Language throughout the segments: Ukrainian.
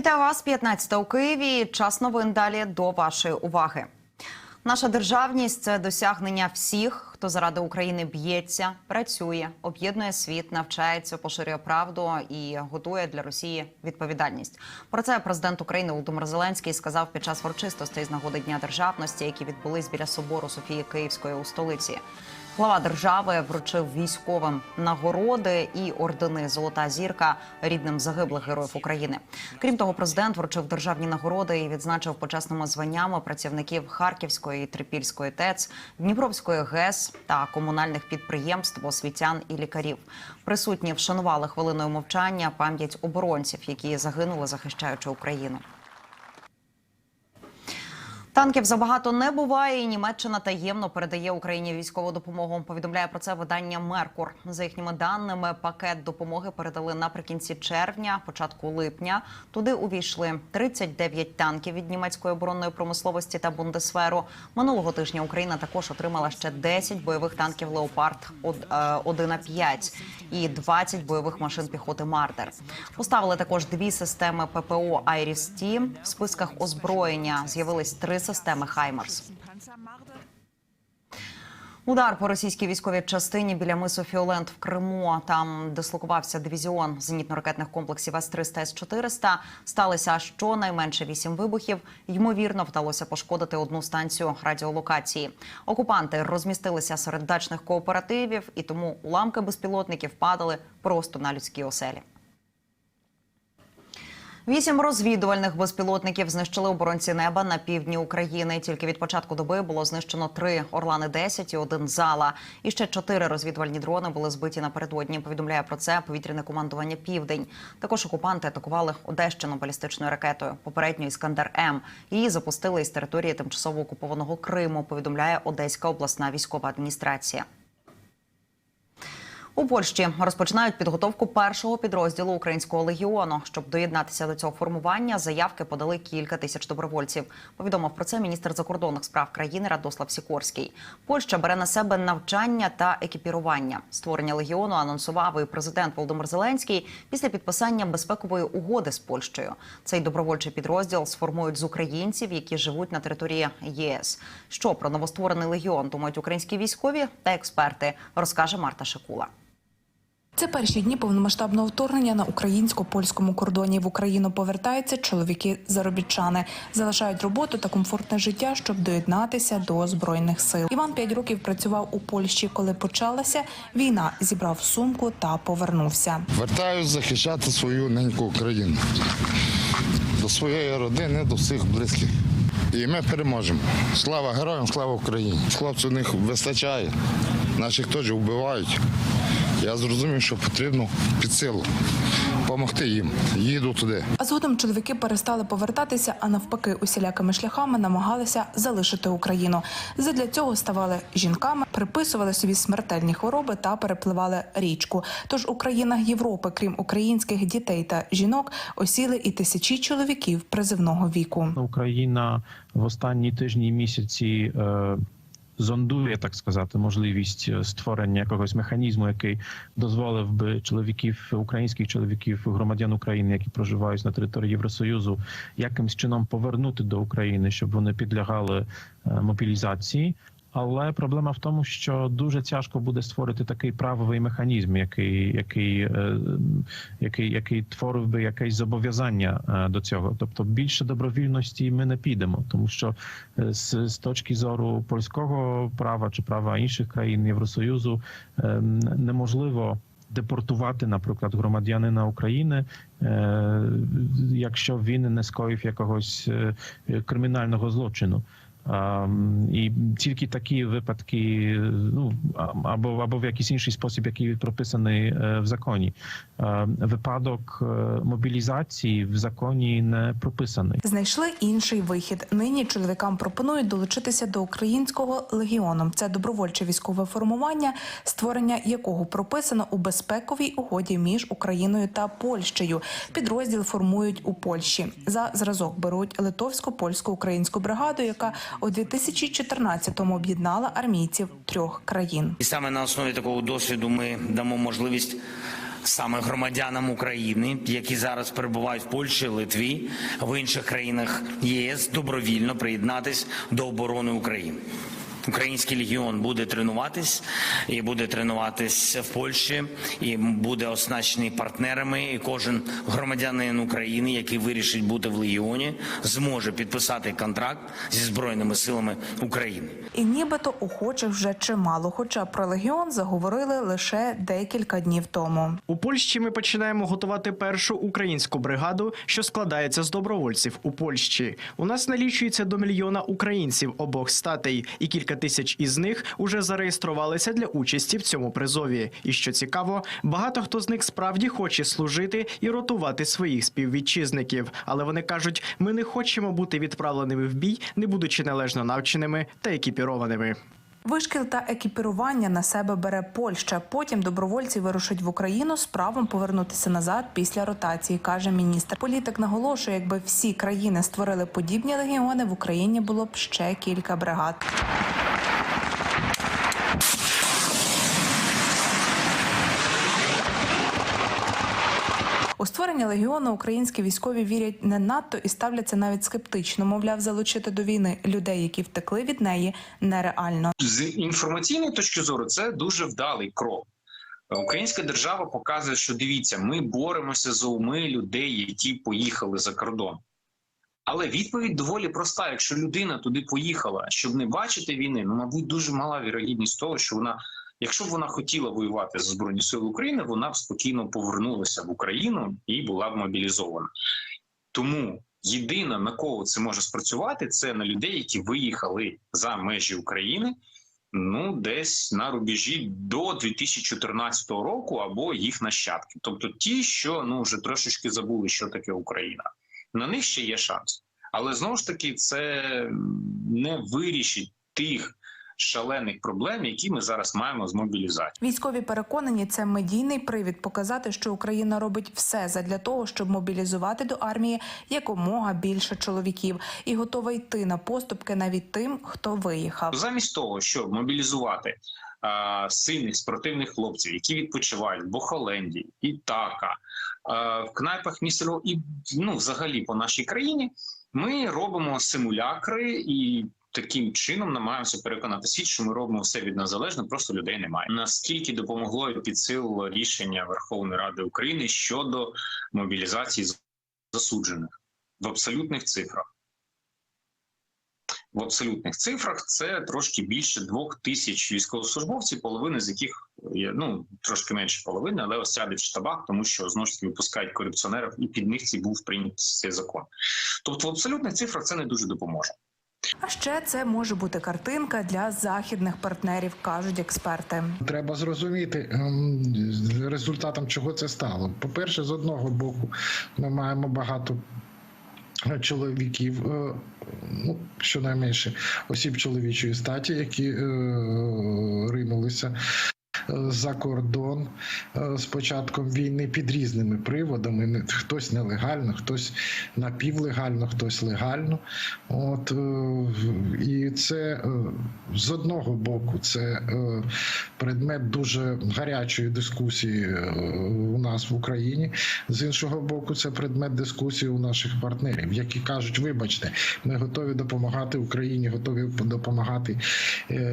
Вітаю вас, 15 у Києві. Час новин далі до вашої уваги. Наша державність це досягнення всіх, хто заради України б'ється, працює, об'єднує світ, навчається, поширює правду і готує для Росії відповідальність. Про це президент України Володимир Зеленський сказав під час урочистостей з нагоди Дня державності, які відбулись біля собору Софії Київської у столиці. Глава держави вручив військовим нагороди і ордени Золота зірка рідним загиблих героїв України. Крім того, президент вручив державні нагороди і відзначив почесними званнями працівників Харківської Трипільської ТЕЦ, Дніпровської ГЕС та комунальних підприємств, освітян і лікарів. Присутні вшанували хвилиною мовчання пам'ять оборонців, які загинули, захищаючи Україну. Танків забагато не буває, і Німеччина таємно передає Україні військову допомогу. Повідомляє про це видання Меркур. За їхніми даними, пакет допомоги передали наприкінці червня, початку липня. Туди увійшли 39 танків від німецької оборонної промисловості та бундесверу. Минулого тижня Україна також отримала ще 10 бойових танків Леопард 1 5 і 20 бойових машин піхоти Мардер. Поставили також дві системи ППО «Айріс-Т». В списках озброєння з'явились три системи Хаймарс. Удар по російській військовій частині біля мису Фіолент в Криму. Там дислокувався дивізіон зенітно-ракетних комплексів С-300, С-400. Сталося щонайменше вісім вибухів. Ймовірно, вдалося пошкодити одну станцію радіолокації. Окупанти розмістилися серед дачних кооперативів, і тому уламки безпілотників падали просто на людські оселі. Вісім розвідувальних безпілотників знищили оборонці неба на півдні України. Тільки від початку доби було знищено три Орлани 10 і один зала. І ще чотири розвідувальні дрони були збиті напередодні. Повідомляє про це повітряне командування Південь. Також окупанти атакували Одещину балістичною ракетою. Попередньо Іскандер М. Її запустили із території тимчасово окупованого Криму. Повідомляє Одеська обласна військова адміністрація. У Польщі розпочинають підготовку першого підрозділу українського легіону. Щоб доєднатися до цього формування, заявки подали кілька тисяч добровольців. Повідомив про це міністр закордонних справ країни Радослав Сікорський. Польща бере на себе навчання та екіпірування. Створення легіону анонсував і президент Володимир Зеленський після підписання безпекової угоди з Польщею. Цей добровольчий підрозділ сформують з українців, які живуть на території ЄС. Що про новостворений легіон думають українські військові та експерти, розкаже Марта Шикула. Це перші дні повномасштабного вторгнення на українсько-польському кордоні в Україну повертаються чоловіки-заробітчани, залишають роботу та комфортне життя, щоб доєднатися до збройних сил. Іван п'ять років працював у Польщі. Коли почалася війна, зібрав сумку та повернувся. Вертаюсь захищати свою неньку Україну. До своєї родини, до всіх близьких. І ми переможемо. Слава героям, слава Україні. Хлопців них вистачає. Наших теж вбивають. Я зрозумів, що потрібно під силу допомогти їм. Їду туди. А згодом чоловіки перестали повертатися, а навпаки, усілякими шляхами намагалися залишити Україну. Задля цього ставали жінками, приписували собі смертельні хвороби та перепливали річку. Тож у країнах Європи, крім українських дітей та жінок, осіли і тисячі чоловіків призивного віку. Україна в останні тижні і місяці е, зондує, так сказати, можливість е, створення якогось механізму, який дозволив би чоловіків, українських чоловіків, громадян України, які проживають на території Євросоюзу, якимсь чином повернути до України, щоб вони підлягали е, мобілізації. Але проблема в тому, що дуже тяжко буде створити такий правовий механізм, який, який, е, який, який творив би якесь зобов'язання е, до цього. Тобто більше добровільності ми не підемо, тому що е, з, з точки зору польського права чи права інших країн Євросоюзу неможливо. Депортувати, наприклад, громадянина України, якщо він не скоїв якогось кримінального злочину. І тільки такі випадки, ну або або в якийсь інший спосіб, який прописаний е, в законі. Е, Випадок е, мобілізації в законі не прописаний. Знайшли інший вихід. Нині чоловікам пропонують долучитися до українського легіону. Це добровольче військове формування, створення якого прописано у безпековій угоді між Україною та Польщею. Підрозділ формують у Польщі. За зразок беруть литовсько-польсько-українську бригаду, яка у 2014-му об'єднала армійців трьох країн. І саме на основі такого досвіду ми дамо можливість саме громадянам України, які зараз перебувають в Польщі, Литві, в інших країнах ЄС, добровільно приєднатись до оборони України. Український легіон буде тренуватись і буде тренуватись в Польщі, і буде оснащений партнерами. І кожен громадянин України, який вирішить бути в легіоні, зможе підписати контракт зі збройними силами України. І нібито охочих вже чимало, хоча про легіон заговорили лише декілька днів тому. У Польщі ми починаємо готувати першу українську бригаду, що складається з добровольців у Польщі. У нас налічується до мільйона українців обох статей, і кілька тисяч із них уже зареєструвалися для участі в цьому призові. І що цікаво, багато хто з них справді хоче служити і ротувати своїх співвітчизників. Але вони кажуть, ми не хочемо бути відправленими в бій, не будучи належно навченими та екіпірованими. Вишкіл та екіпірування на себе бере Польща. Потім добровольці вирушать в Україну з правом повернутися назад після ротації, каже міністр. Політик наголошує, якби всі країни створили подібні легіони, в Україні було б ще кілька бригад. У створення легіону українські військові вірять не надто і ставляться навіть скептично. Мовляв, залучити до війни людей, які втекли від неї, нереально. з інформаційної точки зору це дуже вдалий крок. Українська держава показує, що дивіться, ми боремося за уми людей, які поїхали за кордон. Але відповідь доволі проста: якщо людина туди поїхала, щоб не бачити війни, ну мабуть, дуже мала вірогідність того, що вона, якщо б вона хотіла воювати за збройні сили України, вона б спокійно повернулася в Україну і була б мобілізована. Тому єдине на кого це може спрацювати, це на людей, які виїхали за межі України. Ну, десь на рубежі до 2014 року або їх нащадки, тобто ті, що ну вже трошечки забули, що таке Україна. На них ще є шанс, але знову ж таки це не вирішить тих шалених проблем, які ми зараз маємо з мобілізацією. Військові переконані, це медійний привід показати, що Україна робить все задля того, щоб мобілізувати до армії якомога більше чоловіків, і готова йти на поступки навіть тим, хто виїхав. Замість того, щоб мобілізувати а, сильних спортивних хлопців, які відпочивають в Бохоленді, Ітака, а, в кнайпах міста і ну, взагалі по нашій країні, ми робимо симулякри і. Таким чином намагаємося переконати світ, що ми робимо все від нас залежно, просто людей немає. Наскільки допомогло і підсилило рішення Верховної Ради України щодо мобілізації засуджених в абсолютних цифрах? в абсолютних цифрах це трошки більше двох тисяч військовослужбовців, половина з яких є ну трошки менше половини, але ось сядуть в штабах, тому що знову ж таки випускають корупціонерів, і під них ці був прийнятий цей закон. Тобто, в абсолютних цифрах це не дуже допоможе. А ще це може бути картинка для західних партнерів, кажуть експерти. Треба зрозуміти ем, результатом чого це стало. По-перше, з одного боку, ми маємо багато чоловіків, е, ну щонайменше осіб чоловічої статі, які е, ринулися. За кордон е, з початком війни під різними приводами. Хтось нелегально, хтось напівлегально, хтось легально. От е, і це е, з одного боку, це предмет дуже гарячої дискусії у нас в Україні. З іншого боку, це предмет дискусії у наших партнерів, які кажуть: вибачте, ми готові допомагати Україні, готові допомагати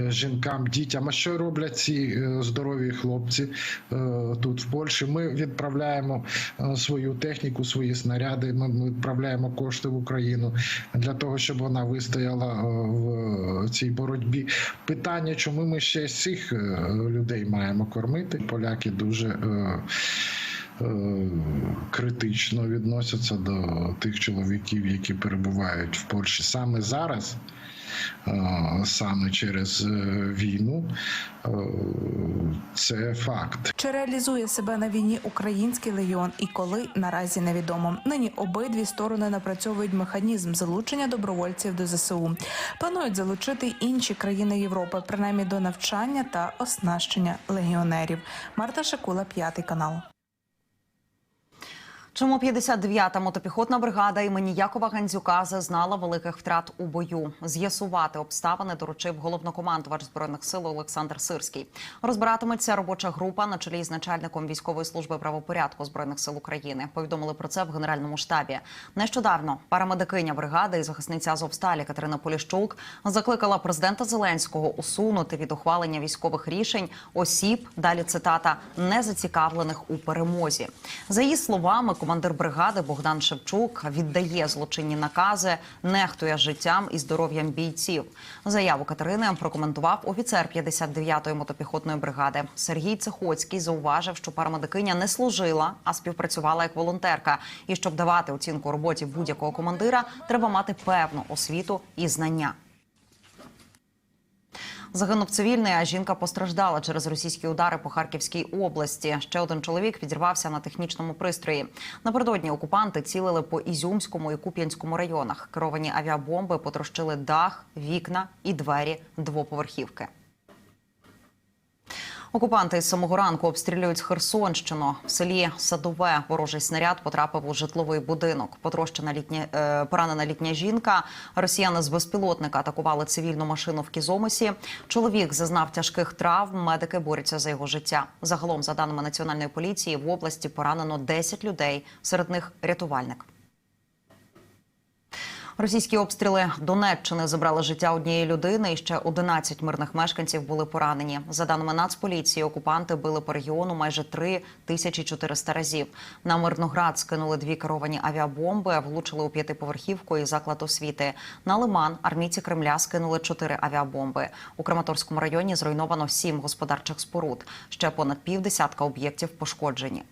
жінкам, дітям. А що роблять ці е, здорові хлопці е, тут в Польщі? Ми відправляємо е, свою техніку, свої снаряди. Ми відправляємо кошти в Україну для того, щоб вона вистояла е, в цій боротьбі. Питання, чому ми ще цих е, людей маємо кормити? Поляки дуже. Критично відносяться до тих чоловіків, які перебувають в Польщі саме зараз, саме через е, війну. Е, Це факт. Чи реалізує себе на війні український легіон і коли наразі невідомо. Нині обидві сторони напрацьовують механізм залучення добровольців до ЗСУ. Планують залучити інші країни Європи, принаймні до навчання та оснащення легіонерів. Марта Шакула, п'ятий канал. Чому 59-та мотопіхотна бригада імені Якова Гандзюка зазнала великих втрат у бою? З'ясувати обставини доручив головнокомандувач збройних сил Олександр Сирський. Розбиратиметься робоча група на чолі з начальником військової служби правопорядку збройних сил України. Повідомили про це в генеральному штабі. Нещодавно парамедикиня бригади і захисниця Азовсталі Катерина Поліщук закликала президента Зеленського усунути від ухвалення військових рішень осіб. Далі цитата не зацікавлених у перемозі. За її словами, командир бригади Богдан Шевчук віддає злочинні накази, нехтує життям і здоров'ям бійців. Заяву Катерини прокоментував офіцер 59-ї мотопіхотної бригади Сергій Цехоцький. Зауважив, що парамедикиня не служила, а співпрацювала як волонтерка. І щоб давати оцінку роботі будь-якого командира, треба мати певну освіту і знання. Загинув цивільний, а жінка постраждала через російські удари по Харківській області. Ще один чоловік підірвався на технічному пристрої. Напередодні окупанти цілили по Ізюмському і Куп'янському районах. Керовані авіабомби потрощили дах, вікна і двері двоповерхівки. Окупанти з самого ранку обстрілюють Херсонщину. В селі Садове ворожий снаряд потрапив у житловий будинок. Потрощена літня е, поранена літня жінка. Росіяни з безпілотника атакували цивільну машину в Кізомисі. Чоловік зазнав тяжких травм. Медики борються за його життя. Загалом, за даними національної поліції, в області поранено 10 людей. Серед них рятувальник. Російські обстріли Донеччини забрали життя однієї людини, і ще 11 мирних мешканців були поранені. За даними Нацполіції, окупанти били по регіону майже 3400 разів. На Мирноград скинули дві керовані авіабомби, влучили у п'ятиповерхівку і заклад освіти. На Лиман армійці Кремля скинули чотири авіабомби. У Краматорському районі зруйновано сім господарчих споруд. Ще понад півдесятка об'єктів пошкоджені.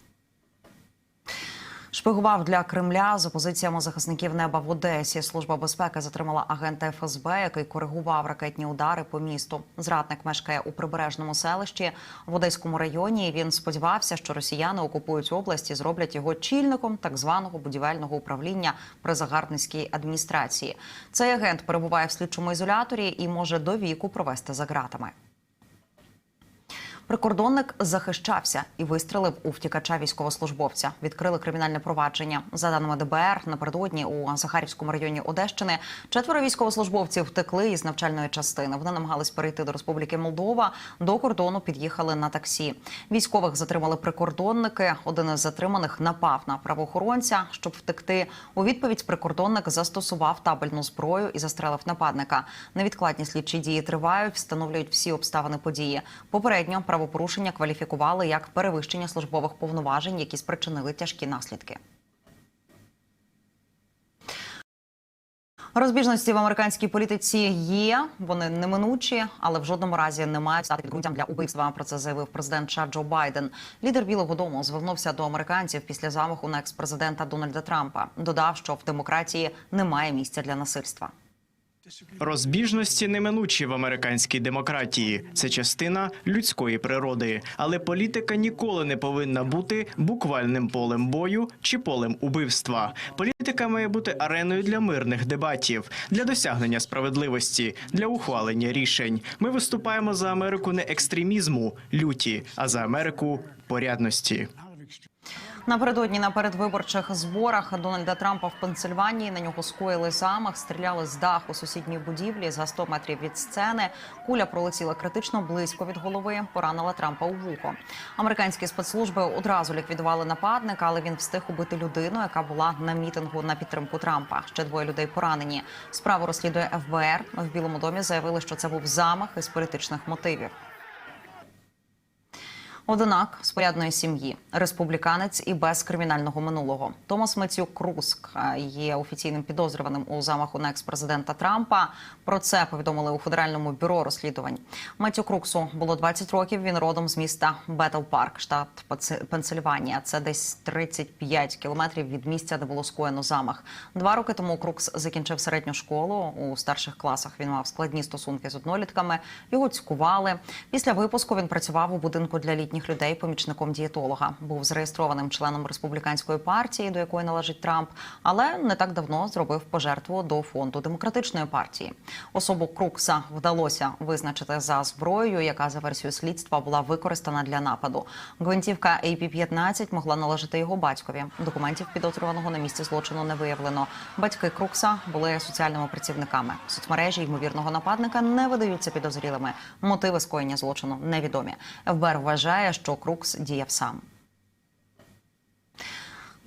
Шпигував для Кремля з опозиціями захисників неба в Одесі. Служба безпеки затримала агента ФСБ, який коригував ракетні удари по місту. Зрадник мешкає у прибережному селищі в Одеському районі. Він сподівався, що росіяни окупують область і зроблять його чільником так званого будівельного управління при загарбницькій адміністрації. Цей агент перебуває в слідчому ізоляторі і може до віку провести за ґратами. Прикордонник захищався і вистрелив у втікача військовослужбовця. Відкрили кримінальне провадження. За даними ДБР, напередодні у Захарівському районі Одещини четверо військовослужбовців втекли із навчальної частини. Вони намагались перейти до Республіки Молдова. До кордону під'їхали на таксі. Військових затримали прикордонники. Один із затриманих напав на правоохоронця, щоб втекти. У відповідь прикордонник застосував табельну зброю і застрелив нападника. Невідкладні слідчі дії тривають, встановлюють всі обставини події. Попередньо правопорушення кваліфікували як перевищення службових повноважень, які спричинили тяжкі наслідки. Розбіжності в американській політиці є, вони неминучі, але в жодному разі не мають стати підґрунтям для убивства. Про це заявив президент США Джо Байден. Лідер Білого Дому звернувся до американців після замаху на експрезидента Дональда Трампа. Додав, що в демократії немає місця для насильства. Розбіжності неминучі в американській демократії. Це частина людської природи. Але політика ніколи не повинна бути буквальним полем бою чи полем убивства. Політика має бути ареною для мирних дебатів, для досягнення справедливості, для ухвалення рішень. Ми виступаємо за Америку не екстремізму, люті, а за Америку порядності. Напередодні на передвиборчих зборах Дональда Трампа в Пенсильванії на нього скоїли замах, стріляли з даху сусідньої будівлі за 100 метрів від сцени. Куля пролетіла критично близько від голови, поранила Трампа у вухо. Американські спецслужби одразу ліквідували нападника, але він встиг убити людину, яка була на мітингу на підтримку Трампа. Ще двоє людей поранені. Справу розслідує ФБР. В Білому домі заявили, що це був замах із політичних мотивів. Одинак з порядної сім'ї, республіканець і без кримінального минулого. Томас Мецюк Круск е, є офіційним підозрюваним у замаху на експрезидента Трампа. Про це повідомили у федеральному бюро розслідувань. Меттю Круксу було 20 років. Він родом з міста Бетл Парк, штат Пенс- Пенсильванія. Це десь 35 кілометрів від місця, де було скоєно замах. Два роки тому Крукс закінчив середню школу. У старших класах він мав складні стосунки з однолітками. Його цькували. Після випуску він працював у будинку для літніх літніх людей помічником дієтолога. Був зареєстрованим членом республіканської партії, до якої належить Трамп, але не так давно зробив пожертву до фонду демократичної партії. Особу Крукса вдалося визначити за зброєю, яка за версією слідства була використана для нападу. Гвинтівка AP-15 могла належати його батькові. Документів підозрюваного на місці злочину не виявлено. Батьки Крукса були соціальними працівниками. Соцмережі ймовірного нападника не видаються підозрілими. Мотиви скоєння злочину невідомі. ФБР вважає, що Крукс діяв сам.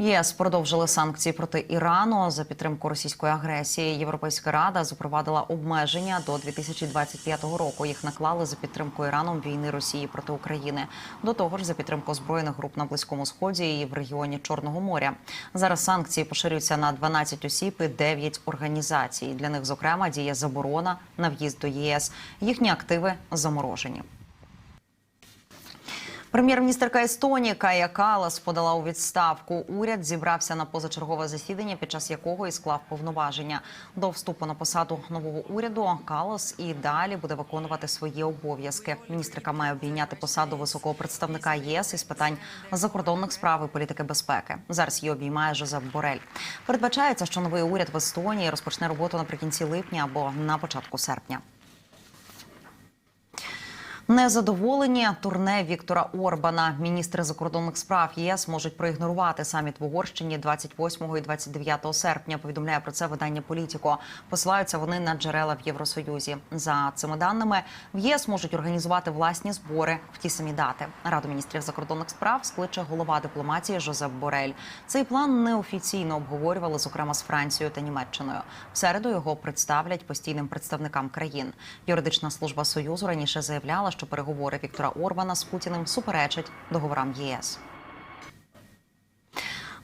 ЄС продовжили санкції проти Ірану за підтримку російської агресії. Європейська рада запровадила обмеження до 2025 року. Їх наклали за підтримку Іраном війни Росії проти України. До того ж, за підтримку збройних груп на близькому сході і в регіоні Чорного моря. Зараз санкції поширюються на 12 осіб і 9 організацій. Для них, зокрема, діє заборона на в'їзд до ЄС. Їхні активи заморожені. Прем'єр-міністерка Естонії Кая Калас подала у відставку. Уряд зібрався на позачергове засідання, під час якого і склав повноваження. До вступу на посаду нового уряду Калас і далі буде виконувати свої обов'язки. Міністерка має обійняти посаду високого представника ЄС із питань закордонних справ і політики безпеки. Зараз її обіймає Жозеп Борель. Передбачається, що новий уряд в Естонії розпочне роботу наприкінці липня або на початку серпня. Незадоволені турне Віктора Орбана. Міністри закордонних справ ЄС можуть проігнорувати саміт в Угорщині 28 і 29 серпня. Повідомляє про це видання Політіко. Посилаються вони на джерела в Євросоюзі. За цими даними в ЄС можуть організувати власні збори в ті самі дати. Раду міністрів закордонних справ скличе голова дипломатії Жозеп Борель. Цей план неофіційно обговорювали, зокрема з Францією та Німеччиною. В середу його представлять постійним представникам країн. Юридична служба союзу раніше заявляла, що переговори Віктора Орбана з Путіним суперечать договорам ЄС.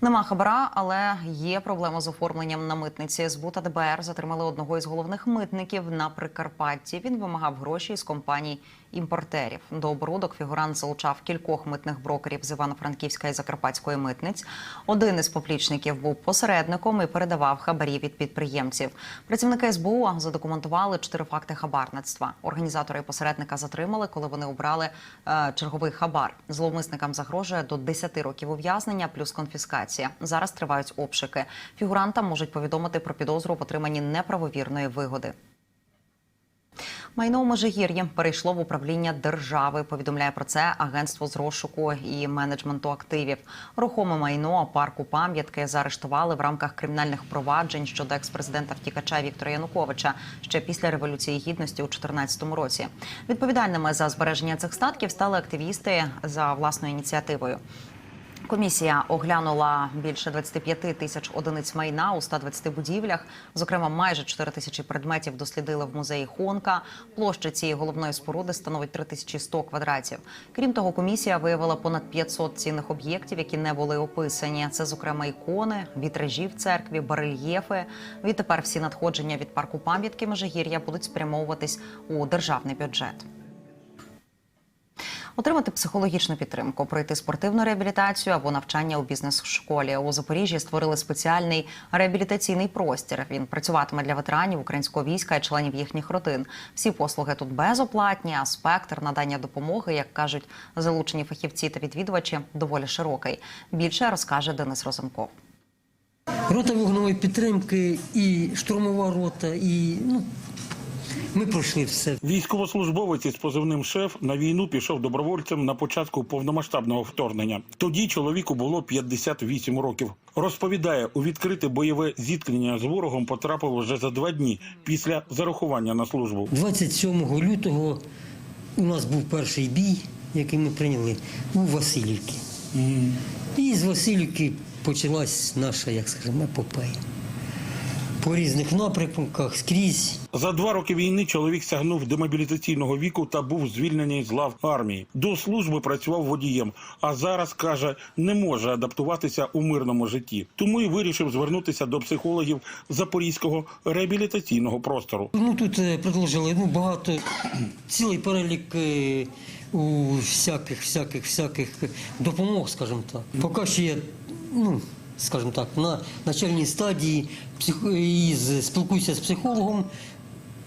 Нема хабара, але є проблема з оформленням на митниці. СБУ та ДБР затримали одного із головних митників на Прикарпатті. Він вимагав гроші із компаній імпортерів. До оборудок фігурант залучав кількох митних брокерів з Івано-Франківська і Закарпатської митниць. Один із поплічників був посередником і передавав хабарі від підприємців. Працівники СБУ задокументували чотири факти хабарництва. Організатори і посередника затримали, коли вони обрали е, черговий хабар. Зловмисникам загрожує до 10 років ув'язнення плюс конфіскація. Зараз тривають обшуки. Фігурантам можуть повідомити про підозру в отриманні неправовірної вигоди. Майно у Межигір'ї перейшло в управління держави. Повідомляє про це агентство з розшуку і менеджменту активів. Рухоме майно парку пам'ятки заарештували в рамках кримінальних проваджень щодо експрезидента втікача Віктора Януковича ще після революції гідності у 2014 році. Відповідальними за збереження цих статків стали активісти за власною ініціативою. Комісія оглянула більше 25 тисяч одиниць майна у 120 будівлях. Зокрема, майже 4 тисячі предметів дослідили в музеї Хонка. Площа цієї головної споруди становить 3100 квадратів. Крім того, комісія виявила понад 500 цінних об'єктів, які не були описані. Це, зокрема, ікони, вітражі в церкві, барельєфи. Відтепер всі надходження від парку пам'ятки Межигір'я будуть спрямовуватись у державний бюджет. Отримати психологічну підтримку, пройти спортивну реабілітацію або навчання у бізнес-школі. У Запоріжжі створили спеціальний реабілітаційний простір. Він працюватиме для ветеранів українського війська і членів їхніх родин. Всі послуги тут безоплатні, а спектр надання допомоги, як кажуть залучені фахівці та відвідувачі, доволі широкий. Більше розкаже Денис Розумков. Рота вогневої підтримки і штурмова рота, і ну, ми пройшли все. Військовослужбовець із позивним шеф на війну пішов добровольцем на початку повномасштабного вторгнення. Тоді чоловіку було 58 років. Розповідає, у відкрите бойове зіткнення з ворогом потрапив вже за два дні після зарахування на службу. 27 лютого у нас був перший бій, який ми прийняли у Васильівці. І з Васильівки почалась наша, як скажемо, епопея. По різних напрямках скрізь. За два роки війни чоловік сягнув демобілізаційного віку та був звільнений з лав армії. До служби працював водієм, а зараз каже, не може адаптуватися у мирному житті. Тому і вирішив звернутися до психологів Запорізького реабілітаційного простору. Ну тут е, предложили ну, багато, цілий перелік е, у всяких, всяких, всяких допомог, скажімо так. Поки ще я, ну, скажімо так, на начальній стадії і спілкуюся з психологом.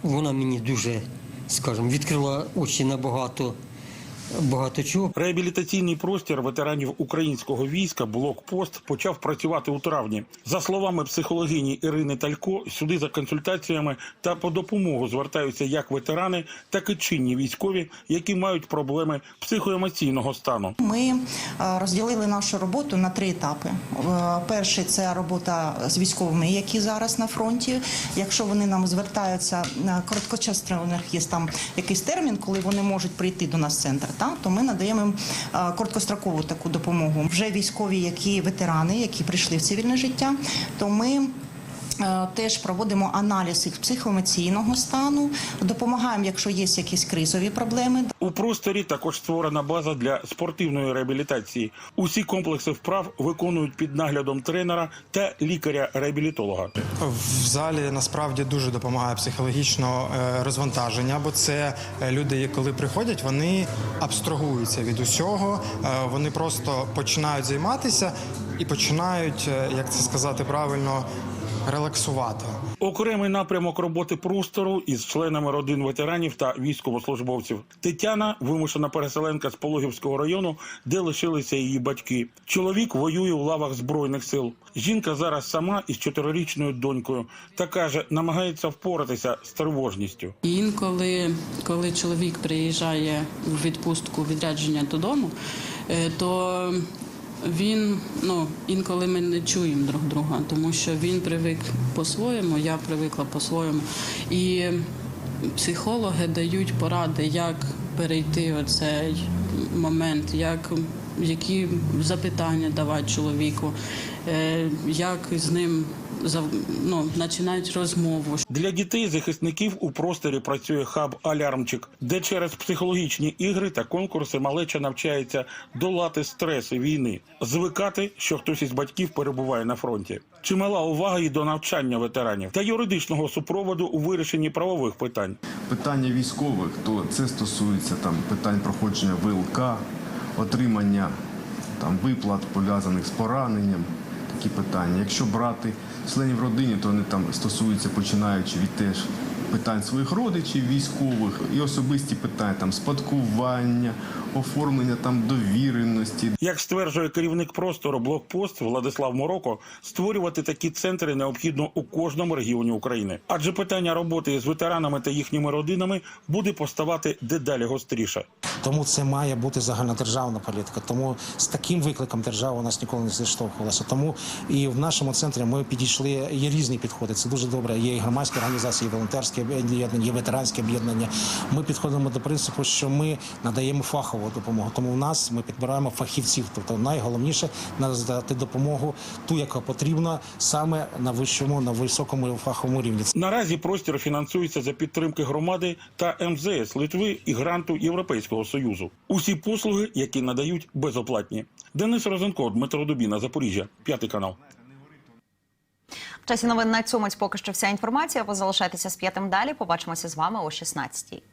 Вона мені дуже, скажімо, відкрила очі на багато чого. Реабілітаційний простір ветеранів українського війська блокпост почав працювати у травні. За словами психологині Ірини Талько, сюди за консультаціями та по допомогу звертаються як ветерани, так і чинні військові, які мають проблеми психоемоційного стану. Ми е, розділили нашу роботу на три етапи. Е, Перший це робота з військовими, які зараз на фронті. Якщо вони нам звертаються на короткочасний, у них є там якийсь термін, коли вони можуть прийти до нас в центр, та то ми надаємо їм е, короткострокову таку допомогу. Вже військові, які ветерани, які прийшли в цивільне життя, то ми. Е, Теж проводимо аналіз їх психоемоційного стану, допомагаємо, якщо є якісь кризові проблеми. У просторі також створена база для спортивної реабілітації. Усі комплекси вправ виконують під наглядом тренера та лікаря-реабілітолога. В залі насправді дуже допомагає психологічно е, розвантаження, бо це е, люди, коли приходять, вони абстрагуються від усього, вони просто починають займатися і починають, як це сказати правильно, релаксувати. Окремий напрямок роботи простору із членами родин ветеранів та військовослужбовців. Тетяна вимушена переселенка з Пологівського району, де лишилися її батьки. Чоловік воює у лавах збройних сил. Жінка зараз сама із чотирирічною донькою та каже, намагається впоратися з тривожністю. Інколи, коли чоловік приїжджає в відпустку відрядження додому, е, то він ну інколи ми не чуємо друг друга, тому що він привик по-своєму, я привикла по-своєму. І психологи дають поради, як перейти оцей момент, як які запитання давати чоловіку, е, як з ним ну, починають розмову. Для дітей захисників у просторі працює хаб Алярмчик, де через психологічні ігри та конкурси малеча навчається долати стреси війни, звикати, що хтось із батьків перебуває на фронті. Чимала увага і до навчання ветеранів та юридичного супроводу у вирішенні правових питань. питання військових, то це стосується там питань проходження ВЛК, отримання там виплат пов'язаних з пораненням. Такі питання. Якщо брати членів родини, то вони там стосуються починаючи від теж питань своїх родичів, військових і особисті питання там спадкування, оформлення там довіреності, Як стверджує керівник простору блокпост Владислав Мороко, створювати такі центри необхідно у кожному регіоні України, адже питання роботи з ветеранами та їхніми родинами буде поставати дедалі гостріше. Тому це має бути загальнодержавна політика. Тому з таким викликом держава у нас ніколи не зіштовхувалася. Тому і в нашому центрі ми підійшли. Є різні підходи. Це дуже добре. Є і громадські організації, і волонтерські об'єднання, є ветеранські об'єднання. Ми підходимо до принципу, що ми надаємо фахову допомогу. Тому в нас ми підбираємо фахівців. Тобто найголовніше надати допомогу ту, яка потрібна саме на вищому, на високому фаховому рівні. Наразі простір фінансується за підтримки громади та МЗС Литви і гранту Європейського союзу. Усі послуги, які надають, безоплатні. Денис Розенко, Дмитро Дубіна, Запоріжжя, п'ятий канал. В часі новин на цьому поки що вся інформація. Ви залишайтеся з п'ятим далі. Побачимося з вами о 16-й.